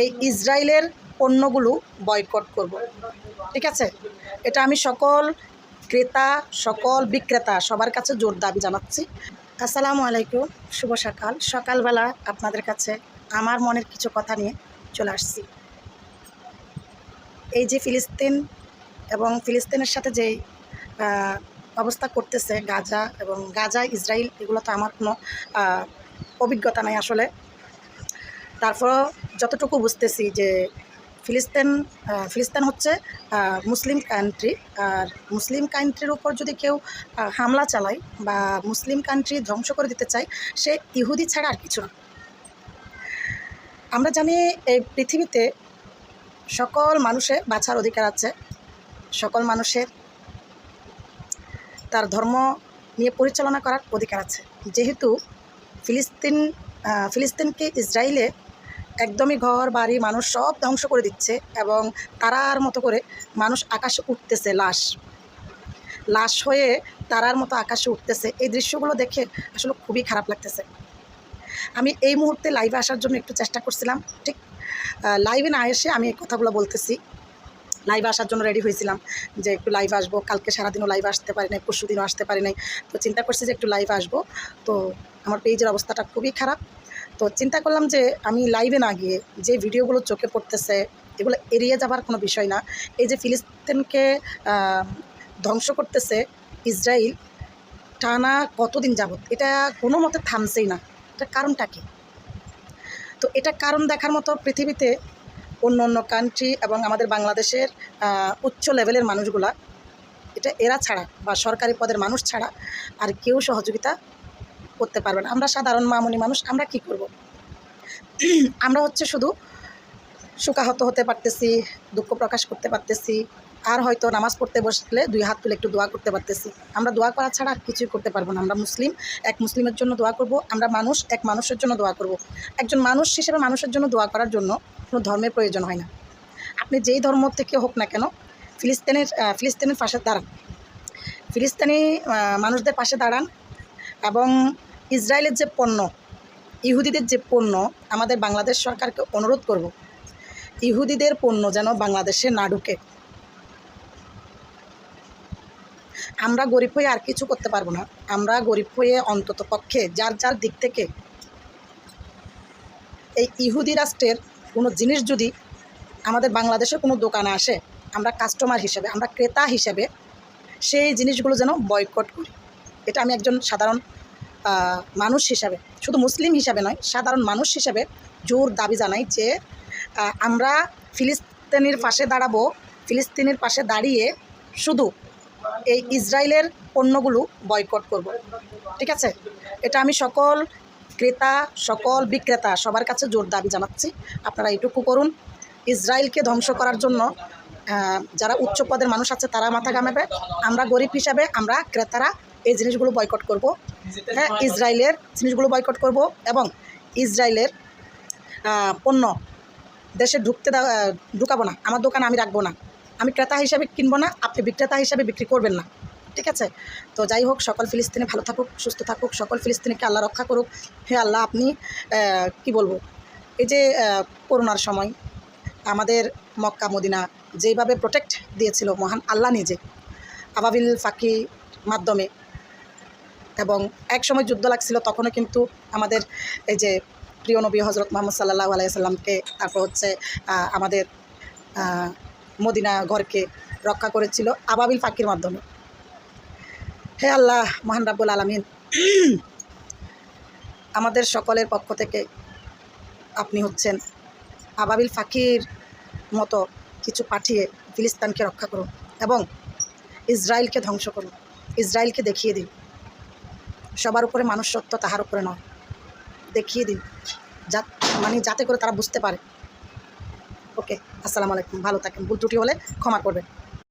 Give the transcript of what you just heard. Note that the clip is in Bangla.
এই ইসরায়েলের পণ্যগুলো বয়কট করব। ঠিক আছে? এটা আমি সকল ক্রেতা সকল বিক্রেতা সবার কাছে জোর দাবি জানাচ্ছি। আসসালামু আলাইকুম শুভ সকাল। সকালবেলা আপনাদের কাছে আমার মনের কিছু কথা নিয়ে চলে আসছি। এই যে ফিলিস্তিন এবং ফিলিস্তিনের সাথে আহ, অবস্থা করতেছে গাজা এবং গাজা ইসরায়েল এগুলো তো আমার কোনো অভিজ্ঞতা নাই আসলে। তারপর যতটুকু বুঝতেছি যে ফিলিস্তিন ফিলিস্তিন হচ্ছে মুসলিম কান্ট্রি আর মুসলিম কান্ট্রির উপর যদি কেউ হামলা চালায় বা মুসলিম কান্ট্রি ধ্বংস করে দিতে চায়, সে ইহুদি ছাড়া আর কিছু না। আমরা জানি এই পৃথিবীতে সকল মানুষের বাঁচার অধিকার আছে, সকল মানুষের তার ধর্ম নিয়ে পরিচালনা করার অধিকার আছে। যেহেতু ফিলিস্তিন ফিলিস্তিনকে ইসরায়েলে একদমই ঘর, বাড়ি, মানুষ সব ধ্বংস করে দিচ্ছে এবং তারার মতো করে মানুষ আকাশে উঠতেছে লাশ। লাশ হয়ে তারার মতো আকাশে উঠতেছে। এই দৃশ্যগুলো দেখে আসলে খুবই খারাপ লাগতেছে। আমি এই মুহূর্তে লাইভে আসার জন্য একটু চেষ্টা করছিলাম। ঠিক লাইভে না এসে আমি এই কথাগুলো বলতেছি। লাইভে আসার জন্য রেডি হয়েছিলাম যে একটু লাইভ আসব। কালকে সারাদিনও লাইভ আসতে পারি নাই পরশু দিনও আসতে পারি নাই। তো চিন্তা করছি যে একটু লাইভ আসব। তো আমার পেজের অবস্থাটা খুবই খারাপ। তো চিন্তা করলাম যে আমি লাইভে না গিয়ে যে ভিডিওগুলো চোখে পড়তেছে, এগুলো এড়িয়ে যাবার কোনো বিষয় না। এই যে ফিলিস্তিনকে ধ্বংস করতেছে ইসরায়েল টানা কতদিন যাবত এটা কোনো মতে থামছেই না। এটা কারণটা কি? তো এটা কারণ দেখার মতো পৃথিবীতে অন্য অন্য কান্ট্রি এবং আমাদের বাংলাদেশের উচ্চ লেভেলের মানুষগুলা, এটা এরা ছাড়া বা সরকারি পদের মানুষ ছাড়া আর কেউ সহযোগিতা করতে পারবেন আমরা সাধারণ মামুনি মানুষ, আমরা কি করব? আমরা হচ্ছে শুধু শোকাহত হতে পারতেছি, দুঃখ প্রকাশ করতে পারতেছি, আর হয়তো নামাজ পড়তে বসলে দুই হাত তুলে একটু দোয়া করতে পারতেছি। আমরা দোয়া করা ছাড়া আর কিছুই করতে পারব না। আমরা মুসলিম, এক মুসলিমের জন্য দোয়া করব, আমরা মানুষ, এক মানুষের জন্য দোয়া করব। একজন মানুষ হিসেবে মানুষের জন্য দোয়া করার জন্য কোনো ধর্মের প্রয়োজন হয় না। আপনি যেই ধর্ম থেকে হোক না কেন, ফিলিস্তিনের ফিলিস্তিনের পাশে দাঁড়ান। ফিলিস্তিনি মানুষদের পাশে দাঁড়ান এবং ইসরায়েলের যে পণ্য, ইহুদিদের যে পণ্য, আমাদের বাংলাদেশ সরকারকে অনুরোধ করব, ইহুদিদের পণ্য যেন বাংলাদেশে না ঢুকে। আমরা গরিব হয়ে আর কিছু করতে পারব না। আমরা গরিব হয়ে অন্তত পক্ষে যার যার দিক থেকে এই ইহুদি রাষ্ট্রের কোনো জিনিস যদি আমাদের বাংলাদেশে কোনো দোকানে আসে, আমরা কাস্টমার হিসেবে, আমরা ক্রেতা হিসেবে সেই জিনিসগুলো যেন বয়কট করি। এটা আমি একজন সাধারণ মানুষ হিসাবে, শুধু মুসলিম হিসাবে নয়, সাধারণ মানুষ হিসাবে জোর দাবি জানাই যে আমরা ফিলিস্তিনের পাশে দাঁড়াবো, ফিলিস্তিনের পাশে দাঁড়িয়ে শুধু এই ইসরায়েলের পণ্যগুলো বয়কট করব। ঠিক আছে? এটা আমি সকল ক্রেতা, সকল বিক্রেতা সবার কাছে জোর দাবি জানাচ্ছি। আপনারা এটুকু করুন। ইসরায়েলকে ধ্বংস করার জন্য যারা উচ্চ পদের মানুষ আছে তারা মাথা ঘামাবে। আমরা গরিব হিসাবে আমরা ক্রেতারা এই জিনিসগুলো বয়কট করব। হ্যাঁ ইসরায়েলের জিনিসগুলো বয়কট করব এবং ইসরায়েলের পণ্য দেশে ঢুকতে ঢুকাবো না। আমার দোকানে আমি রাখব না। আমি ক্রেতা হিসাবে কিনবো না, আপনি বিক্রেতা হিসাবে বিক্রি করবেন না। ঠিক আছে? তো যাই হোক, সকল ফিলিস্তিনি ভালো থাকুক, সুস্থ থাকুক, সকল ফিলিস্তিনিকে আল্লাহ রক্ষা করুক। হে আল্লাহ, আপনি কি বলব? এই যে করোনার সময় আমাদের মক্কা, মদিনা যেইভাবে প্রোটেক্ট দিয়েছিল মহান আল্লাহ নিজে, আবাবিল ফাঁকি মাধ্যমে এবং এক সময় যুদ্ধ লাগছিল, তখনও কিন্তু আমাদের এই যে প্রিয় নবী হজরত মোহাম্মদ সাল্লাহ আলাইসাল্লামকে তারপর হচ্ছে আমাদের মদিনা ঘরকে রক্ষা করেছিল আবাবিল ফাঁকির মাধ্যমে। হে আল্লাহ, মহান রাব্বুল আলমিন, আমাদের সকলের পক্ষ থেকে আপনি হচ্ছেন আবাবিল ফাঁকির মতো কিছু পাঠিয়ে ফিলিস্তানকে রক্ষা করুন এবং ইসরায়েলকে ধ্বংস করুন। ইসরায়েলকে দেখিয়ে দিন। সবার উপরে মানুষত্ব তাহার উপরে নয়। দেখিয়ে দিন। যা মানে যাতে করে তারা বুঝতে পারে। ওকে, আসসালামু আলাইকুম। ভালো থাকেন। ভুল ত্রুটি হলে ক্ষমা করবেন।